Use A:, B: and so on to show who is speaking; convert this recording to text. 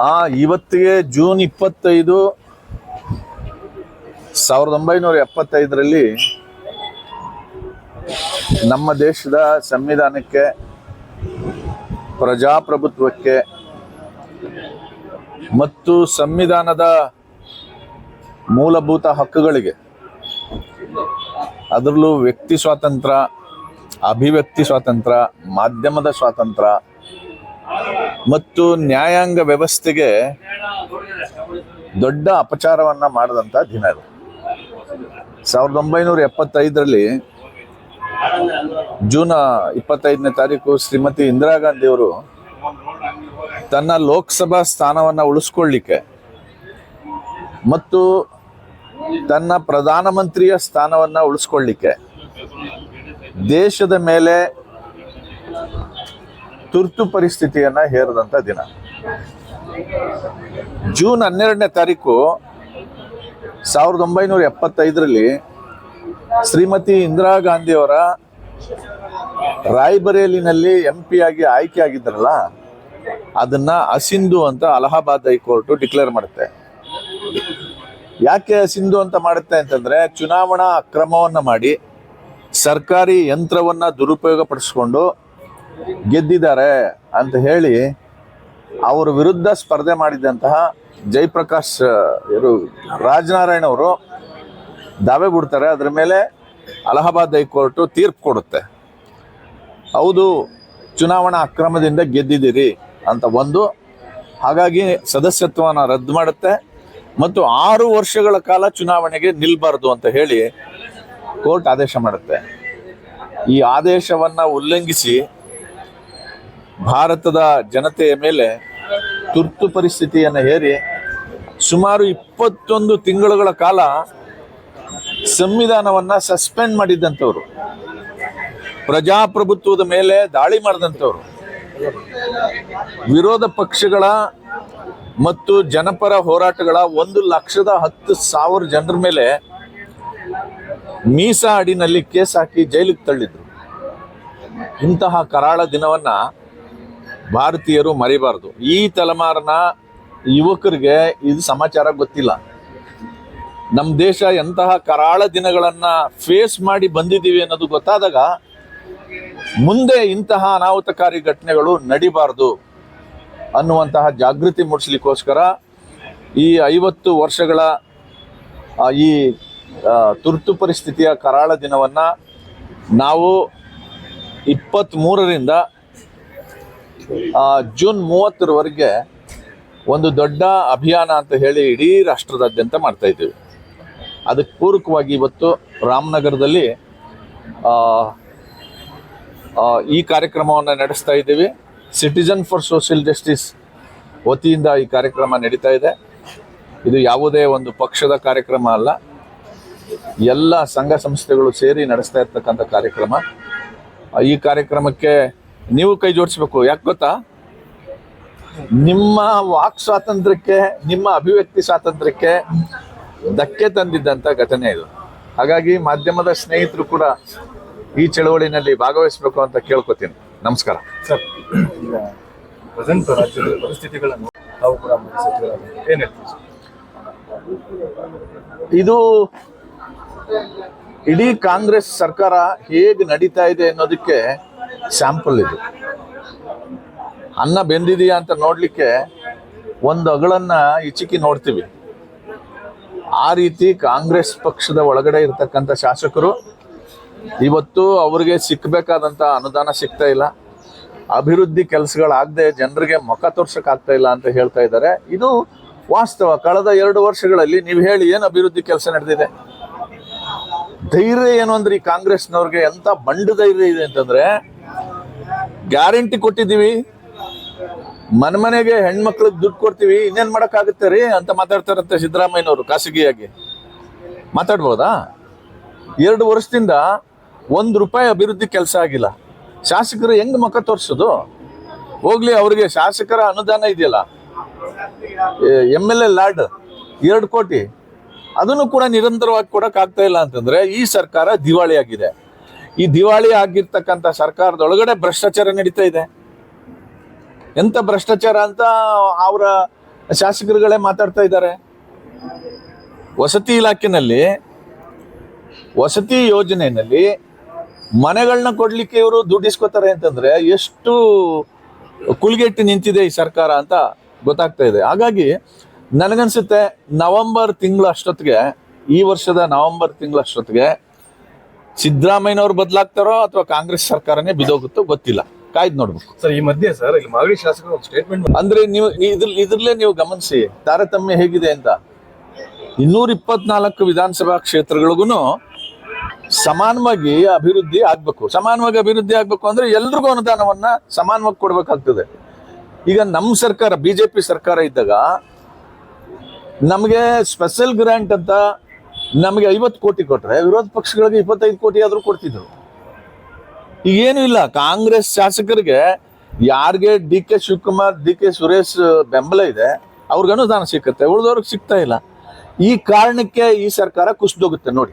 A: ಆ, ಇವತ್ತಿಗೆ ಜೂನ್ ಇಪ್ಪತ್ತೈದು, ಸಾವಿರದ ಒಂಬೈನೂರ ಎಪ್ಪತ್ತೈದರಲ್ಲಿ ನಮ್ಮ ದೇಶದ ಸಂವಿಧಾನಕ್ಕೆ, ಪ್ರಜಾಪ್ರಭುತ್ವಕ್ಕೆ ಮತ್ತು ಸಂವಿಧಾನದ ಮೂಲಭೂತ ಹಕ್ಕುಗಳಿಗೆ, ಅದರಲ್ಲೂ ವ್ಯಕ್ತಿ ಸ್ವಾತಂತ್ರ್ಯ, ಅಭಿವ್ಯಕ್ತಿ ಸ್ವಾತಂತ್ರ್ಯ, ಮಾಧ್ಯಮದ ಸ್ವಾತಂತ್ರ್ಯ ಮತ್ತು ನ್ಯಾಯಾಂಗ ವ್ಯವಸ್ಥೆಗೆ ದೊಡ್ಡ ಅಪಚಾರವನ್ನ ಮಾಡಿದಂಥ ದಿನ ಇದು. ಸಾವಿರದ ಒಂಬೈನೂರ ಎಪ್ಪತ್ತೈದರಲ್ಲಿ ಜೂನ್ ಇಪ್ಪತ್ತೈದನೇ ತಾರೀಕು ಶ್ರೀಮತಿ ಇಂದಿರಾ ಗಾಂಧಿಯವರು ತನ್ನ ಲೋಕಸಭಾ ಸ್ಥಾನವನ್ನ ಉಳಿಸ್ಕೊಳ್ಳಿಕ್ಕೆ ಮತ್ತು ತನ್ನ ಪ್ರಧಾನಮಂತ್ರಿಯ ಸ್ಥಾನವನ್ನ ಉಳಿಸ್ಕೊಳ್ಳಿಕ್ಕೆ ದೇಶದ ಮೇಲೆ ತುರ್ತು ಪರಿಸ್ಥಿತಿಯನ್ನ ಹೇರದಂತ ದಿನ. ಜೂನ್ ಹನ್ನೆರಡನೇ ತಾರೀಕು ಸಾವಿರದ ಒಂಬೈನೂರ ಎಪ್ಪತ್ತೈದರಲ್ಲಿ ಶ್ರೀಮತಿ ಇಂದಿರಾ ಗಾಂಧಿಯವರ ರಾಯ್ಬರೇಲಿನಲ್ಲಿ ಎಂ ಪಿ ಆಗಿ ಆಯ್ಕೆ ಆಗಿದ್ರಲ್ಲ ಅದನ್ನ ಅಸಿಂಧು ಅಂತ ಅಲಹಾಬಾದ್ ಹೈಕೋರ್ಟ್ ಡಿಕ್ಲೇರ್ ಮಾಡುತ್ತೆ. ಯಾಕೆ ಅಸಿಂಧು ಅಂತ ಮಾಡುತ್ತೆ ಅಂತಂದ್ರೆ ಚುನಾವಣಾ ಅಕ್ರಮವನ್ನ ಮಾಡಿ ಸರ್ಕಾರಿ ಯಂತ್ರವನ್ನ ದುರುಪಯೋಗ ಪಡಿಸ್ಕೊಂಡು ಗೆದ್ದಿದ್ದಾರೆ ಅಂತ ಹೇಳಿ ಅವರ ವಿರುದ್ಧ ಸ್ಪರ್ಧೆ ಮಾಡಿದಂತಹ ಜಯಪ್ರಕಾಶ್ ಇವರು ರಾಜನಾರಾಯಣ ಅವರು ದಾವೆ ಬಿಡ್ತಾರೆ ಅದರ ಮೇಲೆ ಅಲಹಾಬಾದ್ ಹೈಕೋರ್ಟು ತೀರ್ಪು ಕೊಡುತ್ತೆ. ಹೌದು, ಚುನಾವಣಾ ಅಕ್ರಮದಿಂದ ಗೆದ್ದಿದ್ದೀರಿ ಅಂತ ಒಂದು. ಹಾಗಾಗಿ ಸದಸ್ಯತ್ವವನ್ನು ರದ್ದು ಮಾಡುತ್ತೆ. ಮತ್ತು ಆರು ವರ್ಷಗಳ ಕಾಲ ಚುನಾವಣೆಗೆ ನಿಲ್ಬಾರ್ದು ಅಂತ ಹೇಳಿ ಕೋರ್ಟ್ ಆದೇಶ ಮಾಡುತ್ತೆ. ಈ ಆದೇಶವನ್ನು ಉಲ್ಲಂಘಿಸಿ ಭಾರತದ ಜನತೆಯ ಮೇಲೆ ತುರ್ತು ಪರಿಸ್ಥಿತಿಯನ್ನು ಹೇರಿ ಸುಮಾರು ಇಪ್ಪತ್ತೊಂದು ತಿಂಗಳುಗಳ ಕಾಲ ಸಂವಿಧಾನವನ್ನ ಸಸ್ಪೆಂಡ್ ಮಾಡಿದ್ದಂಥವ್ರು. ಪ್ರಜಾಪ್ರಭುತ್ವದ ಮೇಲೆ ದಾಳಿ ಮಾಡಿದಂಥವ್ರು. ವಿರೋಧ ಪಕ್ಷಗಳ ಮತ್ತು ಜನಪರ ಹೋರಾಟಗಳ ಒಂದು ಲಕ್ಷದ ಹತ್ತು ಸಾವಿರ ಜನರ ಮೇಲೆ ಮೀಸಾ ಅಡಿನಲ್ಲಿ ಕೇಸ್ ಹಾಕಿ ಜೈಲಿಗೆ ತಳ್ಳಿದ್ರು. ಇಂತಹ ಕರಾಳ ದಿನವನ್ನ ಭಾರತೀಯರು ಮರಿಬಾರ್ದು. ಈ ತಲೆಮಾರಿನ ಯುವಕರಿಗೆ ಇದು ಸಮಾಚಾರ ಗೊತ್ತಿಲ್ಲ. ನಮ್ಮ ದೇಶ ಎಂತಹ ಕರಾಳ ದಿನಗಳನ್ನು ಫೇಸ್ ಮಾಡಿ ಬಂದಿದ್ದೀವಿ ಅನ್ನೋದು ಗೊತ್ತಾದಾಗ ಮುಂದೆ ಇಂತಹ ಅನಾಹುತಕಾರಿ ಘಟನೆಗಳು ನಡಿಬಾರ್ದು ಅನ್ನುವಂತಹ ಜಾಗೃತಿ ಮೂಡಿಸ್ಲಿಕ್ಕೋಸ್ಕರ ಈ ಐವತ್ತು ವರ್ಷಗಳ ಈ ತುರ್ತು ಪರಿಸ್ಥಿತಿಯ ಕರಾಳ ದಿನವನ್ನು ನಾವು ಇಪ್ಪತ್ತ್ ಮೂರರಿಂದ ಜೂನ್ ಮೂವತ್ತರವರೆಗೆ ಒಂದು ದೊಡ್ಡ ಅಭಿಯಾನ ಅಂತ ಹೇಳಿ ಇಡೀ ರಾಷ್ಟ್ರದಾದ್ಯಂತ ಮಾಡ್ತಾ ಇದ್ದೀವಿ. ಅದಕ್ಕೆ ಪೂರಕವಾಗಿ ಇವತ್ತು ರಾಮನಗರದಲ್ಲಿ ಈ ಕಾರ್ಯಕ್ರಮವನ್ನು ನಡೆಸ್ತಾ ಇದ್ದೀವಿ. ಸಿಟಿಜನ್ ಫಾರ್ ಸೋಷಿಯಲ್ ಜಸ್ಟಿಸ್ ವತಿಯಿಂದ ಈ ಕಾರ್ಯಕ್ರಮ ನಡೀತಾ ಇದೆ. ಇದು ಯಾವುದೇ ಒಂದು ಪಕ್ಷದ ಕಾರ್ಯಕ್ರಮ ಅಲ್ಲ. ಎಲ್ಲ ಸಂಘ ಸಂಸ್ಥೆಗಳು ಸೇರಿ ನಡೆಸ್ತಾ ಇರ್ತಕ್ಕಂಥ ಕಾರ್ಯಕ್ರಮ. ಈ ಕಾರ್ಯಕ್ರಮಕ್ಕೆ ನೀವು ಕೈ ಜೋಡಿಸ್ಬೇಕು. ಯಾಕೆ ಗೊತ್ತಾ? ನಿಮ್ಮ ವಾಕ್ ಸ್ವಾತಂತ್ರ್ಯಕ್ಕೆ ನಿಮ್ಮ ಅಭಿವ್ಯಕ್ತಿ ಸ್ವಾತಂತ್ರ್ಯಕ್ಕೆ ಧಕ್ಕೆ ತಂದಿದ್ದಂಥ ಘಟನೆ ಇದು. ಹಾಗಾಗಿ ಮಾಧ್ಯಮದ ಸ್ನೇಹಿತರು ಕೂಡ ಈ ಚಳವಳಿನಲ್ಲಿ ಭಾಗವಹಿಸಬೇಕು ಅಂತ ಕೇಳ್ಕೊತೀನಿ. ನಮಸ್ಕಾರ.
B: ಸರ್ ಪ್ರೆಸೆಂಟ್ ರಾಜ್ಯದ ಪರಿಸ್ಥಿತಿಗಳನ್ನು ತಾವು ಕೂಡ ಏನ್ ಹೇಳ್ತೀವಿ?
A: ಇದು ಇಡೀ ಕಾಂಗ್ರೆಸ್ ಸರ್ಕಾರ ಹೇಗೆ ನಡೀತಾ ಇದೆ ಅನ್ನೋದಕ್ಕೆ ಸ್ಯಾಂಪಲ್ ಇದು. ಅನ್ನ ಬೆಂದಿದೆಯಾ ಅಂತ ನೋಡಲಿಕ್ಕೆ ಒಂದು ಅಗಳನ್ನ ಇಚಿಕಿ ನೋಡ್ತೀವಿ. ಆ ರೀತಿ ಕಾಂಗ್ರೆಸ್ ಪಕ್ಷದ ಒಳಗಡೆ ಇರತಕ್ಕಂಥ ಶಾಸಕರು ಇವತ್ತು ಅವರಿಗೆ ಸಿಕ್ಕಬೇಕಾದಂಥ ಅನುದಾನ ಸಿಗ್ತಾ ಇಲ್ಲ. ಅಭಿವೃದ್ಧಿ ಕೆಲಸಗಳಾಗದೆ ಜನರಿಗೆ ಮುಖ ತೋರ್ಸೋಕ್ಕಾಗ್ತಾ ಇಲ್ಲ ಅಂತ ಹೇಳ್ತಾ ಇದ್ದಾರೆ. ಇದು ವಾಸ್ತವ. ಕಳೆದ ಎರಡು ವರ್ಷಗಳಲ್ಲಿ ನೀವು ಹೇಳಿ ಏನು ಅಭಿವೃದ್ಧಿ ಕೆಲಸ ನಡೆದಿದೆ? ಧೈರ್ಯ ಏನು ಅಂದ್ರೆ ಈ ಕಾಂಗ್ರೆಸ್ನವ್ರಿಗೆ ಎಂತ ಬಂಡ ಧೈರ್ಯ ಇದೆ ಅಂತಂದ್ರೆ, ಗ್ಯಾರಂಟಿ ಕೊಟ್ಟಿದ್ದೀವಿ, ಮನೆ ಮನೆಗೆ ಹೆಣ್ಮಕ್ಳಿಗೆ ದುಡ್ಡು ಕೊಡ್ತೀವಿ, ಇನ್ನೇನ್ ಮಾಡಕ್ಕಾಗುತ್ತೆ ರೀ ಅಂತ ಮಾತಾಡ್ತಾರಂತೆ ಸಿದ್ದರಾಮಯ್ಯನವರು ಖಾಸಗಿಯಾಗಿ. ಮಾತಾಡ್ಬೋದಾ? ಎರಡು ವರ್ಷದಿಂದ ಒಂದು ರೂಪಾಯಿ ಅಭಿವೃದ್ಧಿ ಕೆಲಸ ಆಗಿಲ್ಲ. ಶಾಸಕರು ಹೆಂಗ್ ಮುಖ ತೋರಿಸೋದು? ಹೋಗ್ಲಿ, ಅವ್ರಿಗೆ ಶಾಸಕರ ಅನುದಾನ ಇದೆಯಲ್ಲ ಎಂ ಎಲ್ ಎ ಲಾರ್ಡ್ ಎರಡು ಕೋಟಿ. ಅದನ್ನು ಕೂಡ ನಿರಂತರವಾಗಿ ಕೊಡಕ್ ಆಗ್ತಾ ಇಲ್ಲ ಅಂತಂದ್ರೆ ಈ ಸರ್ಕಾರ ದಿವಾಳಿ ಆಗಿದೆ. ಈ ದಿವಾಳಿ ಆಗಿರ್ತಕ್ಕಂಥ ಸರ್ಕಾರದೊಳಗಡೆ ಭ್ರಷ್ಟಾಚಾರ ನಡೀತಾ ಇದೆ. ಎಂತ ಭ್ರಷ್ಟಾಚಾರ ಅಂತ ಅವರ ಶಾಸಕರುಗಳೇ ಮಾತಾಡ್ತಾ ಇದ್ದಾರೆ. ವಸತಿ ಇಲಾಖೆನಲ್ಲಿ, ವಸತಿ ಯೋಜನೆಯಲ್ಲಿ ಮನೆಗಳನ್ನ ಕೊಡ್ಲಿಕ್ಕೆ ಇವರು ದುಡ್ಡಿಸ್ಕೋತಾರೆ ಅಂತಂದ್ರೆ ಎಷ್ಟು ಕುಲ್ಗೆಟ್ಟು ನಿಂತಿದೆ ಈ ಸರ್ಕಾರ ಅಂತ ಗೊತ್ತಾಗ್ತಾ ಇದೆ. ಹಾಗಾಗಿ ನನಗನ್ಸುತ್ತೆ ನವೆಂಬರ್ ತಿಂಗಳ ಅಷ್ಟೊತ್ತಿಗೆ ಈ ವರ್ಷದ ನವೆಂಬರ್ ತಿಂಗಳ ಅಷ್ಟೊತ್ತಿಗೆ ಸಿದ್ದರಾಮಯ್ಯನವ್ರು ಬದಲಾಗ್ತಾರೋ ಅಥವಾ ಕಾಂಗ್ರೆಸ್ ಸರ್ಕಾರನೇ ಬಿದೋಗುತ್ತೋ ಗೊತ್ತಿಲ್ಲ. ಕಾಯ್ದು ನೋಡ್ಬೇಕು.
B: ಸರ್ ಈ ಮಧ್ಯೆ ಸರ್ ಇಲ್ಲಿ ಮಾಗಡಿ ಶಾಸಕರು ಒಂದು ಸ್ಟೇಟ್ಮೆಂಟ್
A: ಅಂದ್ರೆ ನೀವು ಇದ್ರ ಇದ್ರಲ್ಲೇ ನೀವು ಗಮನಿಸಿ ತಾರತಮ್ಯ ಹೇಗಿದೆ ಅಂತ. ಇನ್ನೂರ ಇಪ್ಪತ್ನಾಲ್ಕು ವಿಧಾನಸಭಾ ಕ್ಷೇತ್ರಗಳಿಗೂ ಸಮಾನವಾಗಿ ಅಭಿವೃದ್ಧಿ ಆಗ್ಬೇಕು. ಸಮಾನವಾಗಿ ಅಭಿವೃದ್ಧಿ ಆಗ್ಬೇಕು ಅಂದ್ರೆ ಎಲ್ರಿಗೂ ಅನುದಾನವನ್ನ ಸಮಾನವಾಗಿ ಕೊಡ್ಬೇಕಾಗ್ತದೆ. ಈಗ ನಮ್ಮ ಸರ್ಕಾರ ಬಿಜೆಪಿ ಸರ್ಕಾರ ಇದ್ದಾಗ ನಮಗೆ ಸ್ಪೆಷಲ್ ಗ್ರ್ಯಾಂಟ್ ಅಂತ ನಮಗೆ ಐವತ್ತು ಕೋಟಿ ಕೊಟ್ಟರೆ ವಿರೋಧ ಪಕ್ಷಗಳಿಗೆ ಇಪ್ಪತ್ತೈದು ಕೋಟಿ ಆದರೂ ಕೊಡ್ತಿದ್ರು. ಈಗೇನು ಇಲ್ಲ ಕಾಂಗ್ರೆಸ್ ಶಾಸಕರಿಗೆ ಯಾರಿಗೆ D K Shivakumar D K Suresh ಬೆಂಬಲ ಇದೆ ಅವ್ರಿಗೆ ಅನುದಾನ ಸಿಕ್ಕತ್ತೆ ಉಳಿದವ್ರಿಗೆ ಸಿಗ್ತಾ ಇಲ್ಲ. ಈ ಕಾರಣಕ್ಕೆ ಈ ಸರ್ಕಾರ ಕುಸಿದೋಗುತ್ತೆ ನೋಡಿ.